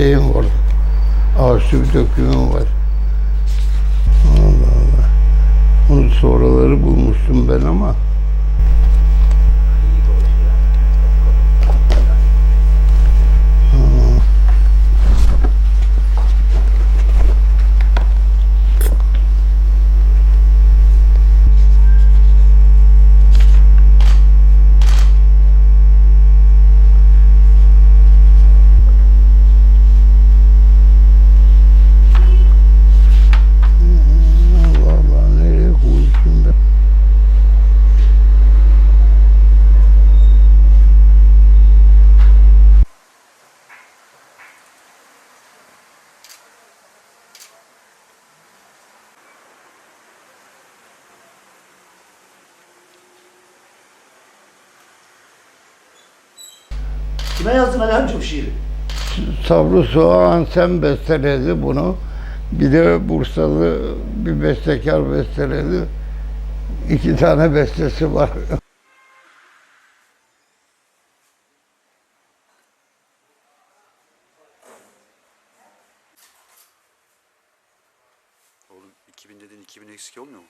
şeyim var. Arşiv dökümüm var. Allah Allah. Onu sonraları bulmuştum ben ama Allah Allah nereye koymuşum ben? Kime yazdın Ali Hamdi bu şiiri? Sabri Soğan sen besteledi bunu. Bir de Bursalı bir bestekar besteledi. İki tane bestesi var. Oğlum 2000 dediğin 2000 eksik olmuyor mu?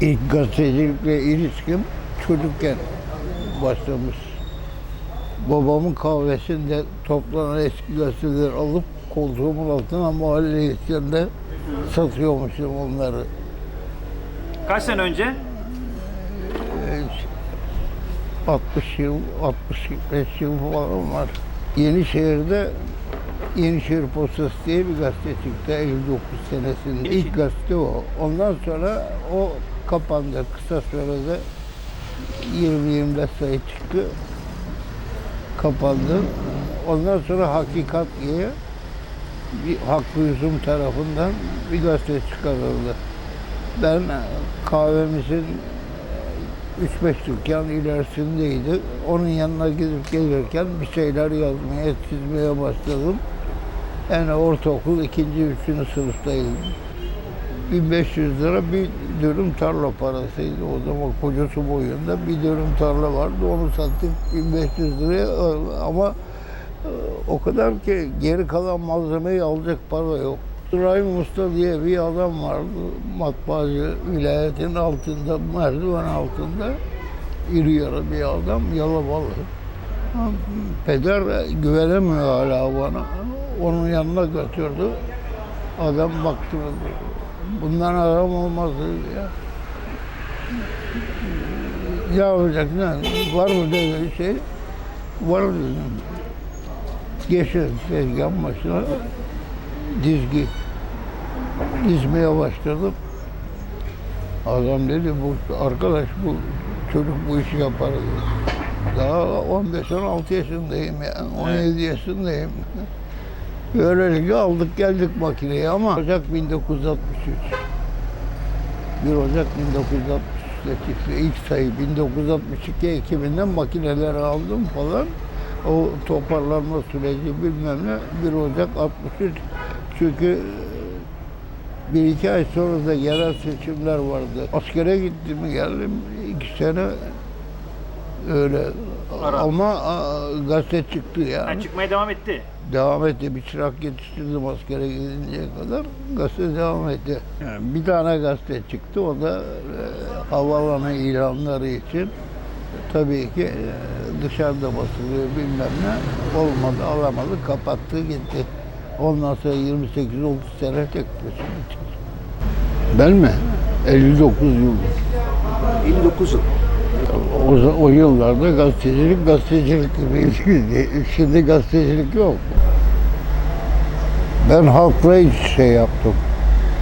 İlk gazetecilikle ilişkim çocukken başlamış. Babamın kahvesinde toplanan eski gazeteleri alıp koltuğumun altına mahalle içinde satıyormuşum onları. Kaç sene önce? 60 yıl, 65 yıl falan var. Yenişehir'de Yenişehir Postası diye bir gazete çıktı 59 senesinde. İlk gazete o. Ondan sonra o kapandı. Kısa sürede 20-25 sayı çıktı. Kapandı. Ondan sonra Hakikat diye bir Hakkı Yüzüm tarafından bir gazete çıkarıldı. Ben kahvemizin 3-5 dükkan ilerisindeydi. Onun yanına gidip gelirken bir şeyler yazmaya, çizmeye başladım. Yani ortaokul ikinci, üçüncü sınıftaydım. 1500 lira bir dönüm tarla parasıydı. O zaman kocası boyunda bir dönüm tarla vardı. Onu sattık 1500 liraya ama e, o kadar ki geri kalan malzemeyi alacak para yok. Rahim Usta diye bir adam vardı. Matbaacı vilayetin altında, merdiven altında. iri yarı bir adam, yalabalı. Peder güvenemiyor hala bana. Onun yanına götürdü. Adam baktı. Bundan adam olmaz ya. Ne yapacak ne? Var mı dedi şey? Var dedim. Geçin tezgahın başına dizgi dizmeye başladım. Adam dedi bu arkadaş bu çocuk bu işi yapar dedi. Daha 15-16 yaşındayım yani 17 yaşındayım. Böylelikle aldık geldik makineyi ama Ocak 1963. 1 Ocak 1963'te çıktı ilk sayı 1962 Ekim'inden makineleri aldım falan. O toparlanma süreci bilmem ne 1 Ocak 63 çünkü bir iki ay sonra da yerel seçimler vardı. Askere gittim geldim iki sene öyle Ara. ama a, gazete çıktı yani. Ha, çıkmaya devam etti. Devam etti. Bir çırak yetiştirdim askere gidinceye kadar. Gazete devam etti. Yani bir tane gazete çıktı. O da e, havaalanı ilanları için. Tabii ki e, dışarıda basılıyor bilmem ne. Olmadı, alamadı, kapattı gitti. Ondan sonra 28-30 sene tek başına çıktı. Ben mi? 59 yıl. 59 yıl. O, o yıllarda gazetecilik gazetecilik gibiydi. Şimdi gazetecilik yok. Ben halkla hiç şey yaptım.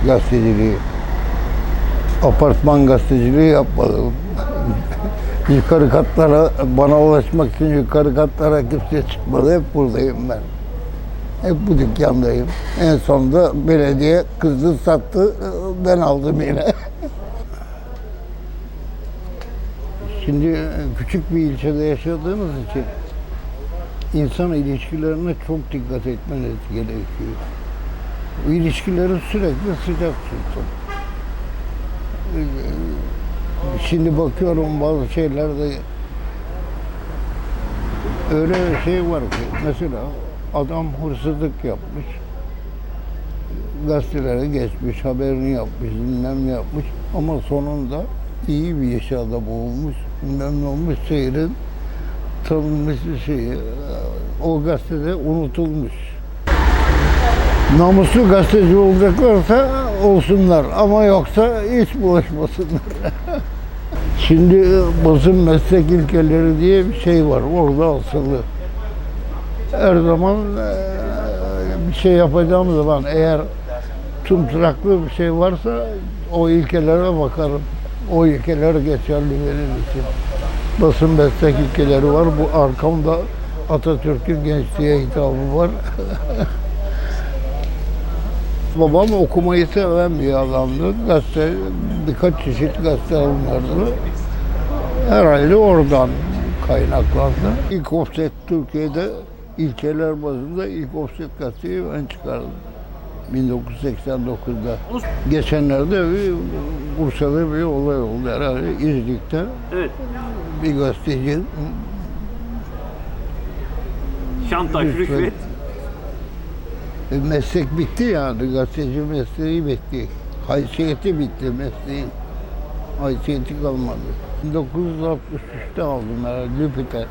Gazeteciliği. Apartman gazeteciliği yapmadım. yukarı katlara bana ulaşmak için yukarı katlara kimse çıkmadı. Hep buradayım ben. Hep bu dükkandayım. En sonunda belediye kızı sattı. Ben aldım yine. Şimdi küçük bir ilçede yaşadığımız için insan ilişkilerine çok dikkat etmeniz gerekiyor. İlişkileri sürekli sıcak tutun. Ee, Şimdi bakıyorum bazı şeylerde öyle şey var ki mesela adam hırsızlık yapmış. Gazetelere geçmiş, haberini yapmış, bilmem yapmış ama sonunda iyi bir yaşada bulunmuş, bilmem ne olmuş, şehrin tanınmış bir şeyi o gazetede unutulmuş. Namuslu gazeteci olacaklarsa olsunlar ama yoksa hiç bulaşmasınlar. Şimdi e, basın meslek ilkeleri diye bir şey var orada asılı. Her zaman e, bir şey yapacağım zaman eğer tumturaklı bir şey varsa o ilkelere bakarım. O ilkeler geçerli benim için. Basın meslek ilkeleri var. Bu arkamda Atatürk'ün gençliğe hitabı var. Babam okumayı seven bir adamdı. Gazete, birkaç çeşit gazete alınırdı. Herhalde oradan kaynaklandı. İlk offset Türkiye'de ilçeler bazında ilk offset gazeteyi ben çıkardım. 1989'da. Geçenlerde bir Bursa'da bir olay oldu herhalde İznik'te Evet. bir gazeteci Şantaj, Rüşvet. rüşvet. E, meslek bitti yani gazeteci mesleği bitti. Haysiyeti bitti mesleğin. Haysiyeti kalmadı. 1963'te aldım herhalde Lüpiter.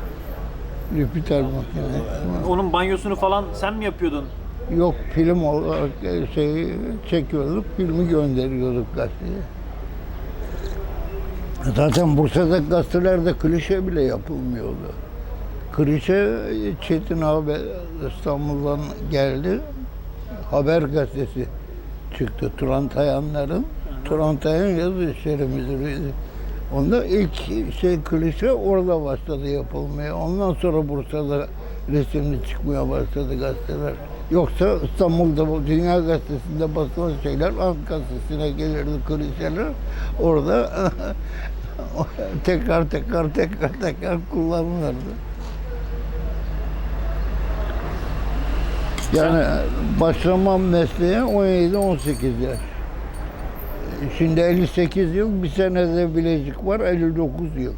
Lüpiter makine. Onun banyosunu falan sen mi yapıyordun? Yok film olarak şey çekiyorduk, filmi gönderiyorduk gazeteye. Zaten Bursa'da gazetelerde klişe bile yapılmıyordu. Klişe Çetin abi İstanbul'dan geldi. Haber gazetesi çıktı Turan Tayanlar'ın. Turan Tayan yazı işleri müdürüydü. Onda ilk şey klişe orada başladı yapılmaya. Ondan sonra Bursa'da resimli çıkmaya başladı gazeteler. Yoksa İstanbul'da bu Dünya Gazetesi'nde basılan şeyler Halk Gazetesi'ne gelirdi klişeler. Orada tekrar tekrar tekrar tekrar kullanılırdı. Yani başlamam mesleğe 17-18 yaş. Şimdi 58 yıl, bir senede Bilecik var, 59 yıl.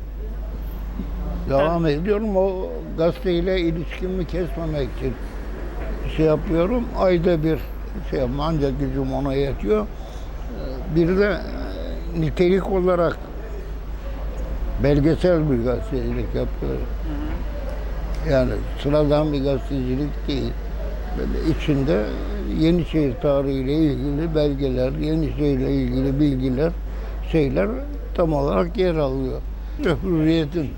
Devam ediyorum. O gazeteyle ilişkimi kesmemek için şey yapıyorum. Ayda bir şey yapma, ancak gücüm ona yetiyor. Bir de e, nitelik olarak belgesel bir gazetecilik yapıyorum. Yani sıradan bir gazetecilik değil. Böyle içinde Yenişehir tarihiyle ilgili belgeler, Yenişehir'le ilgili bilgiler, şeyler tam olarak yer alıyor. Hürriyet'in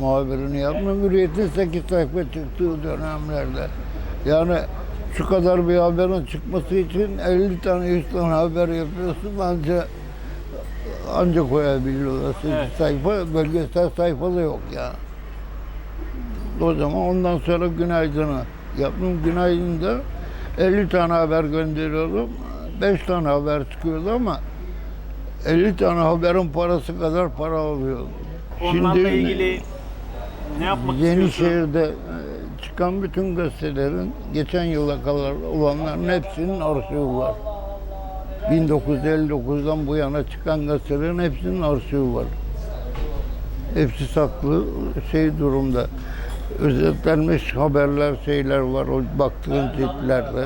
muhabirini yaptım. Hürriyet'in 8 sayfa çıktığı dönemlerde. Yani şu kadar bir haberin çıkması için 50 tane 100 tane haber yapıyorsun ancak ancak koyabiliyorlar. 8 Evet. sayfa, bölgesel sayfa da yok ya. O zaman ondan sonra Günaydın'ı yaptım. Günaydın'da 50 tane haber gönderiyordum. 5 tane haber çıkıyordu ama 50 tane haberin parası kadar para alıyordum. Onlarla ilgili ne yapmak istiyorsun? Yenişehir'de e, çıkan bütün gazetelerin geçen yıla kadar olanların hepsinin arşivi var. 1959'dan bu yana çıkan gazetelerin hepsinin arşivi var. Hepsi saklı şey durumda. Özetlenmiş haberler, şeyler var o baktığın tiplerde.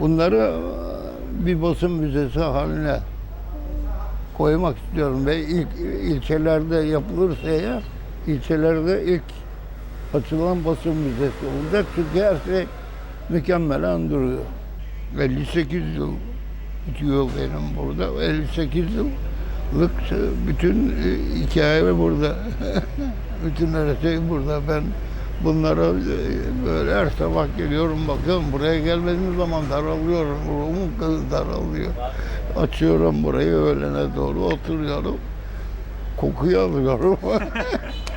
Bunları bir basın müzesi haline koymak istiyorum ve ilk ilçelerde yapılırsa eğer ilçelerde ilk açılan basın müzesi olacak çünkü her şey mükemmelen duruyor. 58 yıl bitiyor benim burada. 58 yıllık bütün e, hikaye burada. bütün her şey burada. Ben bunlara e, böyle her sabah geliyorum bakıyorum buraya gelmediğim zaman daralıyorum. Ruhum kızı daralıyor. Açıyorum burayı öğlene doğru oturuyorum. Kokuyu alıyorum.